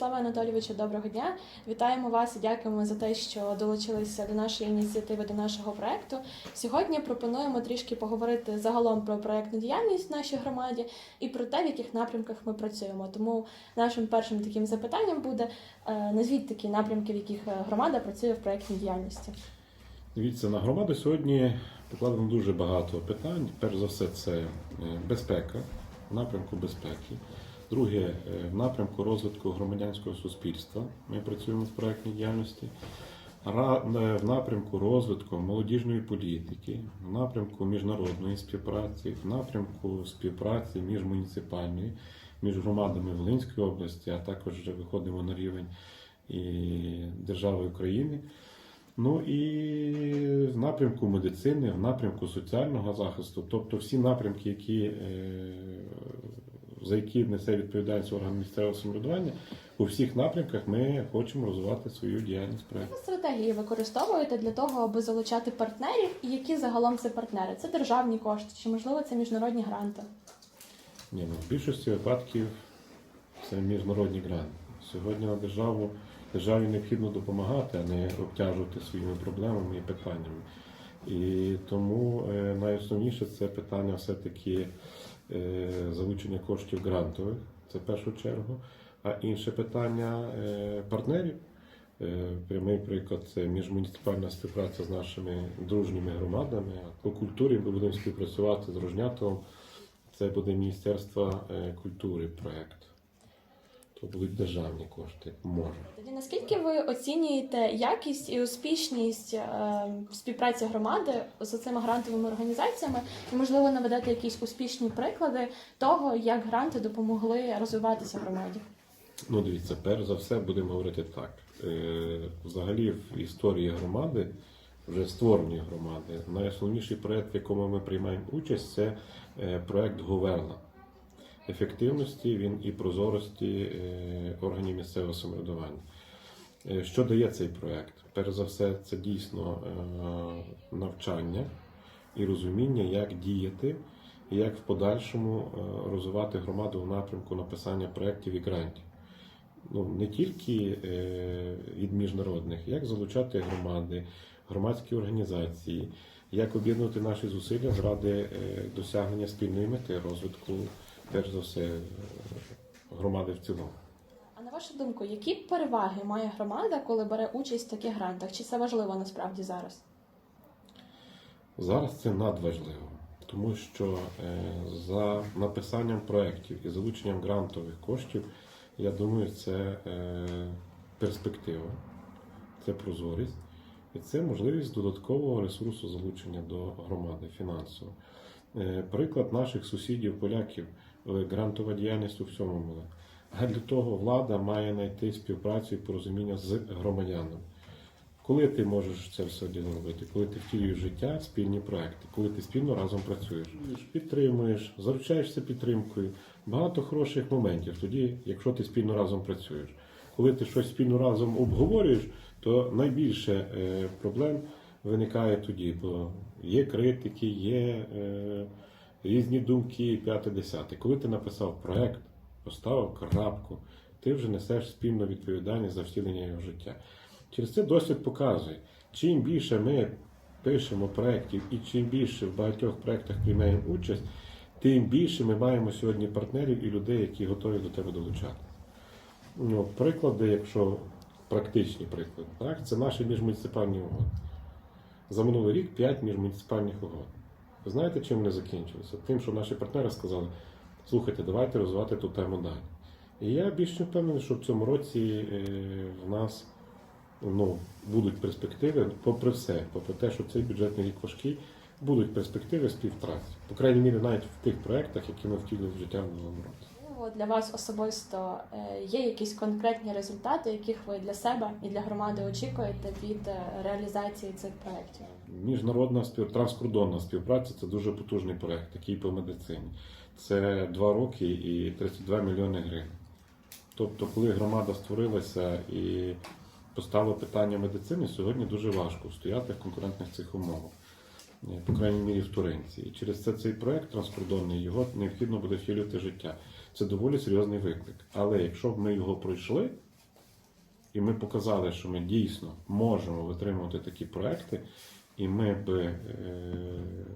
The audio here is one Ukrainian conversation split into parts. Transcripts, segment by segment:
Станіславе Анатолійовичу, доброго дня. Вітаємо вас і дякуємо за те, що долучилися до нашої ініціативи, до нашого проекту. Сьогодні пропонуємо трішки поговорити загалом про проектну діяльність в нашій громаді і про те, в яких напрямках ми працюємо. Тому нашим першим таким запитанням буде е, назвіть такі напрямки, в яких е, громада працює в проектній діяльності. Дивіться, на громаду сьогодні покладено дуже багато питань. Перш за все, це е, безпека, напрямку безпеки. Друге, е, в напрямку розвитку громадянського суспільства. Ми працюємо в проектній діяльності. Е, В напрямку розвитку молодіжної політики, в напрямку міжнародної співпраці, в напрямку співпраці міжмуніципальної, між громадами Волинської області, а також вже виходимо на рівень і держави України. Ну і в напрямку медицини, в напрямку соціального захисту, тобто всі напрямки, які, е, за які несе відповідальність орган місцевого самоврядування, у всіх напрямках ми хочемо розвивати свою діяльність проєкту. Які стратегії використовуєте для того, аби залучати партнерів, і які загалом це партнери? Це державні кошти, чи можливо це міжнародні гранти? Ні, ну, в більшості випадків це міжнародні гранти. Сьогодні на державу державі необхідно допомагати, а не обтяжувати своїми проблемами і питаннями. І тому е, найосновніше це питання все-таки залучення коштів грантових, це в першу чергу. А інше питання е, партнерів. Е, Прямий приклад це міжмуніципальна співпраця з нашими дружніми громадами. По культурі ми будемо співпрацювати з Рожнятовом. Це буде Міністерство е, культури проєкт. То будуть державні кошти, може. Тоді наскільки ви оцінюєте якість і успішність е, співпраці громади з цими грантовими організаціями, і можливо наведете якісь успішні приклади того, як гранти допомогли розвиватися громаді? Ну, дивіться, перш за все будемо говорити так. Е, Взагалі в історії громади, вже створені громади, найосновніший проєкт, в якому ми приймаємо участь, це е, проєкт Говерла. Ефективності він і прозорості е, органів місцевого самоврядування. Е, Що дає цей проєкт? Перш за все, це дійсно е, навчання і розуміння, як діяти, і як в подальшому розвивати громаду в напрямку написання проєктів і грантів ну, не тільки від міжнародних, як залучати громади, громадські організації, як об'єднувати наші зусилля заради досягнення спільної мети розвитку, перш за все, е, громади в цілому. А на вашу думку, які переваги має громада, коли бере участь в таких грантах? Чи це важливо насправді зараз? Зараз це надважливо, тому що е, за написанням проєктів і залученням грантових коштів, я думаю, це е, перспектива, це прозорість і це можливість додаткового ресурсу залучення до громади фінансово. Приклад наших сусідів, поляків, е, грантова діяльність у всьому була. А для того влада має знайти співпрацю і порозуміння з громадянами. Коли ти можеш це все робити? Коли ти втілюєш життя спільні проекти, коли ти спільно разом працюєш, підтримуєш, заручаєшся підтримкою. Багато хороших моментів тоді, якщо ти спільно разом працюєш. Коли ти щось спільно разом обговорюєш, то найбільше е, проблем виникає тоді, бо є критики, є е, різні думки, п'яте, десяте. Коли ти написав проект, поставив крапку, ти вже несеш спільну відповідальність за втілення його життя. Через це досвід показує, чим більше ми пишемо проєктів і чим більше в багатьох проєктах приймаємо участь, тим більше ми маємо сьогодні партнерів і людей, які готові до тебе долучати. Ну, приклади, якщо практичні приклади, так, це наші міжмуніципальні угоди. За минулий рік 5 міжмуніципальних угод. Ви знаєте, чим вони закінчилися? Тим, що наші партнери сказали, слухайте, давайте розвивати ту тему далі. І я більш не впевнений, що в цьому році е, в нас ну, будуть перспективи, попри все, попри те, що цей бюджетний рік важкий, будуть перспективи співпраці. По крайній мірі, навіть в тих проєктах, які ми втілили в життя в минулому році. Для вас особисто е, є якісь конкретні результати, яких ви для себе і для громади очікуєте від е, реалізації цих проєктів? Міжнародна спів... транскордонна співпраця це дуже потужний проєкт, такий по медицині. Це два роки і 32 мільйони гривень. Тобто, коли громада створилася і поставила питання медицини, сьогодні дуже важко стояти в конкурентних цих умовах, е, по крайній мірі в Туринці. І через це цей проєкт транскордонний його необхідно буде втілювати життя. Це доволі серйозний виклик. Але якщо б ми його пройшли, і ми показали, що ми дійсно можемо витримувати такі проекти, і ми б е,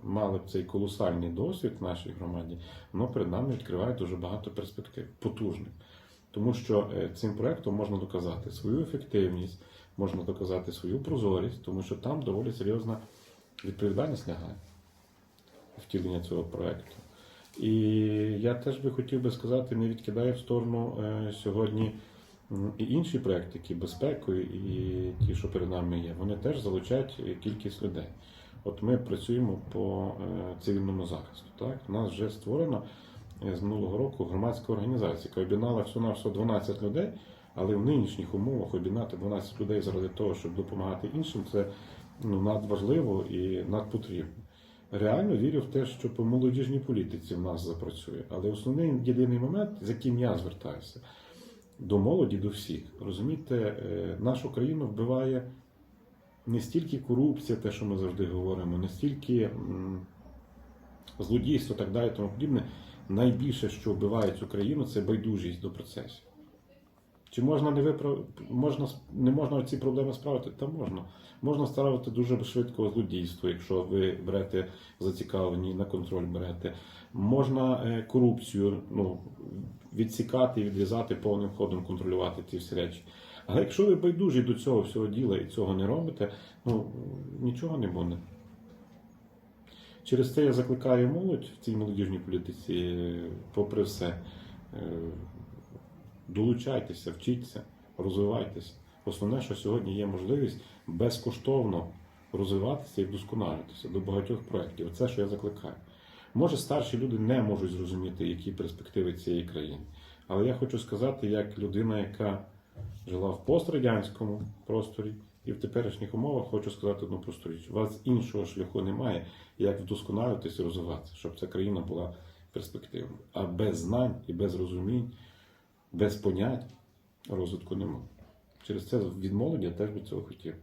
мали б цей колосальний досвід в нашій громаді, воно перед нами відкриває дуже багато перспектив, потужних. Тому що е, цим проектом можна доказати свою ефективність, можна доказати свою прозорість, тому що там доволі серйозна відповідальність лягає втілення цього проекту. І я теж би хотів би сказати, не відкидаю в сторону е, сьогодні і інші проекти, які безпекою, і ті, що перед нами є, вони теж залучають кількість людей. От ми працюємо по е, цивільному захисту. Так? У нас вже створено е, з минулого року громадська організація, яка об'єднала всього на 12 людей, але в нинішніх умовах об'єднати 12 людей заради того, щоб допомагати іншим, це ну, надважливо і надпотрібно. Реально вірю в те, що по молодіжній політиці в нас запрацює. Але основний єдиний момент, з яким я звертаюся, до молоді, до всіх. Розумієте, е, нашу країну вбиває не стільки корупція, те, що ми завжди говоримо, не стільки злодійство, так далі, тому подібне. Найбільше, що вбиває цю країну, це байдужість до процесів. Чи можна не виправ... можна не можна ці проблеми справити? Та можна. Можна справити дуже швидко злодійство, якщо ви берете зацікавлені на контроль берете. Можна е, корупцію ну, відсікати відрізати повним ходом, контролювати ці всі речі. Але якщо ви байдужі до цього всього діла і цього не робите, ну нічого не буде. Через це я закликаю молодь в цій молодіжній політиці, попри все, е, долучайтеся, вчіться, розвивайтеся. Основне, що сьогодні є можливість безкоштовно розвиватися і вдосконалюватися до багатьох проєктів. Це, що я закликаю. Може, старші люди не можуть зрозуміти, які перспективи цієї країни. Але я хочу сказати, як людина, яка жила в пострадянському просторі і в теперішніх умовах, хочу сказати одну просту річ. У вас іншого шляху немає, як вдосконалюватися і розвиватися, щоб ця країна була перспективною. А без знань і без розумінь, без понять розвитку немає. Через це від молоді я теж би цього хотів.